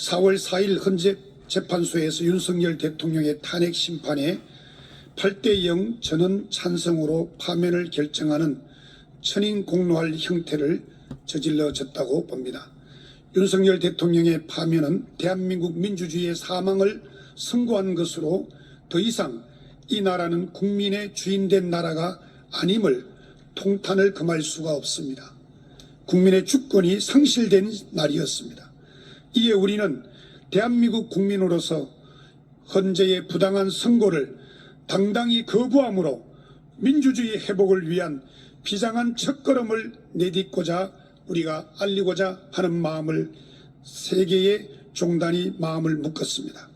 4월 4일 헌재 재판소에서 윤석열 대통령의 탄핵 심판에 8대 0 전원 찬성으로 파면을 결정하는 천인 공로할 형태를 저질러졌다고 봅니다. 윤석열 대통령의 파면은 대한민국 민주주의의 사망을 선고한 것으로 더 이상 이 나라는 국민의 주인된 나라가 아님을 통탄을 금할 수가 없습니다. 국민의 주권이 상실된 날이었습니다. 이에 우리는 대한민국 국민으로서 헌재의 부당한 선고를 당당히 거부함으로 민주주의 회복을 위한 비장한 첫걸음을 내딛고자 우리가 알리고자 하는 마음을 세계의 종단이 마음을 묶었습니다.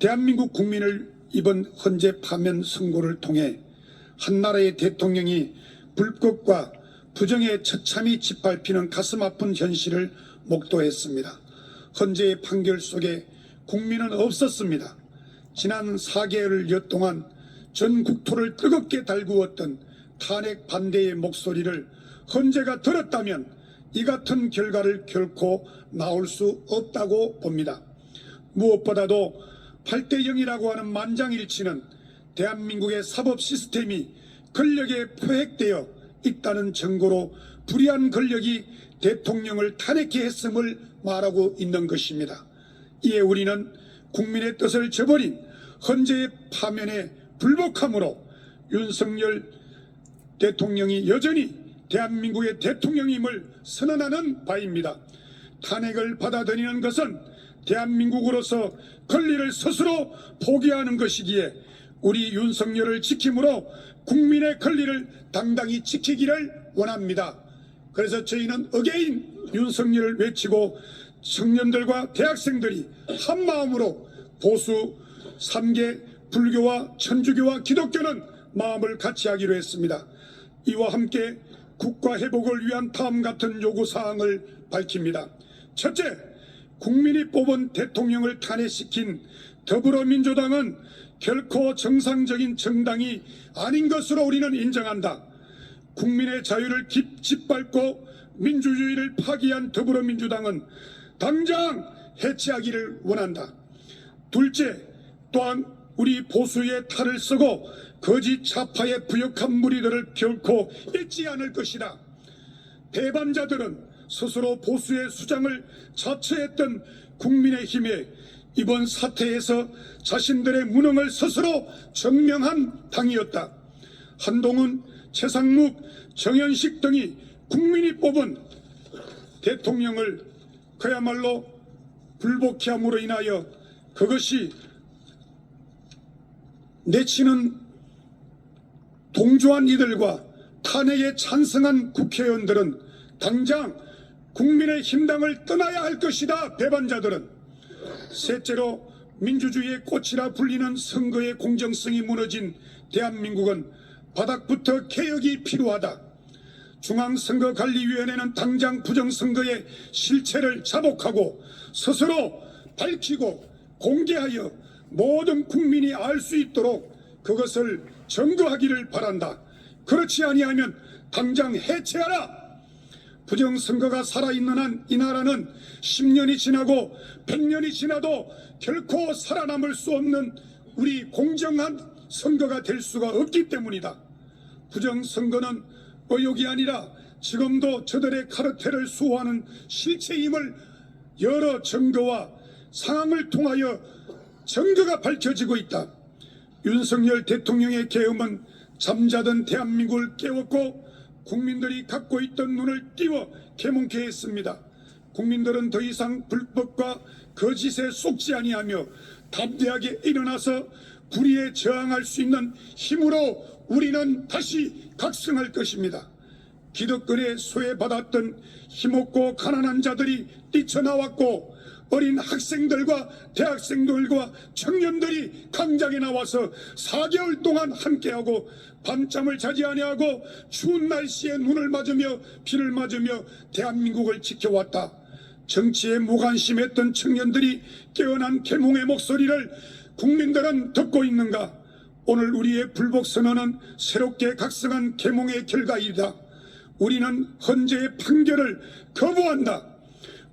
대한민국 국민을 이번 헌재 파면 선고를 통해 한 나라의 대통령이 불법과 부정의 처참히 짓밟히는 가슴 아픈 현실을 목도했습니다. 헌재의 판결 속에 국민은 없었습니다. 지난 4개월여 동안 전 국토를 뜨겁게 달구었던 탄핵 반대의 목소리를 헌재가 들었다면 이 같은 결과를 결코 나올 수 없다고 봅니다. 무엇보다도 8대 0이라고 하는 만장일치는 대한민국의 사법 시스템이 권력에 포획되어 있다는 증거로 불의한 권력이 대통령을 탄핵해 했음을 말하고 있는 것입니다. 이에 우리는 국민의 뜻을 저버린 헌재의 파면에 불복함으로 윤석열 대통령이 여전히 대한민국의 대통령임을 선언하는 바입니다. 탄핵을 받아들이는 것은 대한민국으로서 권리를 스스로 포기하는 것이기에 우리 윤석열을 지킴으로 국민의 권리를 당당히 지키기를 원합니다. 그래서 저희는 어게인 윤석열을 외치고 청년들과 대학생들이 한 마음으로 보수 3개 불교와 천주교와 기독교는 마음을 같이 하기로 했습니다. 이와 함께 국가 회복을 위한 다음 같은 요구 사항을 밝힙니다. 첫째, 국민이 뽑은 대통령을 탄핵시킨 더불어민주당은 결코 정상적인 정당이 아닌 것으로 우리는 인정한다. 국민의 자유를 깊 짓밟고 민주주의를 파기한 더불어민주당은 당장 해체하기를 원한다. 둘째, 또한 우리 보수의 탈을 쓰고 거짓 좌파의 부역한 무리들을 결코 잊지 않을 것이다. 배반자들은 스스로 보수의 수장을 자처했던 국민의힘에 이번 사태에서 자신들의 무능을 스스로 증명한 당이었다. 한동훈, 최상묵, 정현식 등이 국민이 뽑은 대통령을 그야말로 불복케 함으로 인하여 그것이 내치는 동조한 이들과 탄핵에 찬성한 국회의원들은 당장 국민의 힘당을 떠나야 할 것이다. 배반자들은 셋째로 민주주의의 꽃이라 불리는 선거의 공정성이 무너진 대한민국은 바닥부터 개혁이 필요하다. 중앙선거관리위원회는 당장 부정선거의 실체를 자복하고 스스로 밝히고 공개하여 모든 국민이 알 수 있도록 그것을 점거하기를 바란다. 그렇지 아니하면 당장 해체하라. 부정선거가 살아있는 한 이 나라는 10년이 지나고 100년이 지나도 결코 살아남을 수 없는 우리 공정한 선거가 될 수가 없기 때문이다. 부정선거는 의혹이 아니라 지금도 저들의 카르텔을 수호하는 실체임을 여러 증거와 상황을 통하여 증거가 밝혀지고 있다. 윤석열 대통령의 계엄은 잠자던 대한민국을 깨웠고 국민들이 갖고 있던 눈을 띄워 개몽케 했습니다. 국민들은 더 이상 불법과 거짓에 속지 아니하며 담대하게 일어나서 불의에 저항할 수 있는 힘으로 우리는 다시 각성할 것입니다. 기득권에 소외받았던 힘없고 가난한 자들이 뛰쳐나왔고 어린 학생들과 대학생들과 청년들이 강장에 나와서 4개월 동안 함께하고 밤잠을 자지 아니하고 추운 날씨에 눈을 맞으며 비를 맞으며 대한민국을 지켜왔다. 정치에 무관심했던 청년들이 깨어난 계몽의 목소리를 국민들은 듣고 있는가? 오늘 우리의 불복 선언은 새롭게 각성한 계몽의 결과이다. 우리는 헌재의 판결을 거부한다.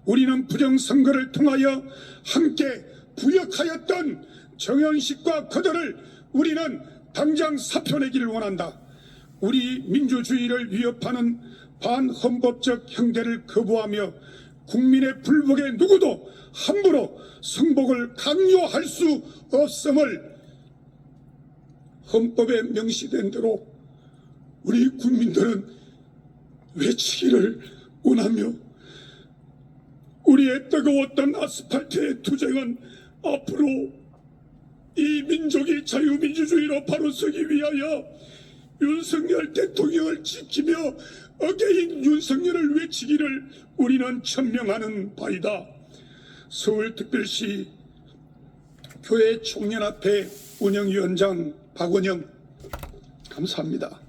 우리는 부정선거를 통하여 함께 부역하였던 정현식과 그들을 우리는 당장 사표내기를 원한다. 우리 민주주의를 위협하는 반헌법적 형대를 거부하며 국민의 불복에 누구도 함부로 성복을 강요할 수 없음을 헌법에 명시된 대로 우리 국민들은 외치기를 원하며 우리의 뜨거웠던 아스팔트의 투쟁은 앞으로 이 민족이 자유민주주의로 바로 서기 위하여 윤석열 대통령을 지키며 어게인 윤석열을 외치기를 우리는 천명하는 바이다. 서울특별시 교회 총연합회 운영위원장 박원영 감사합니다.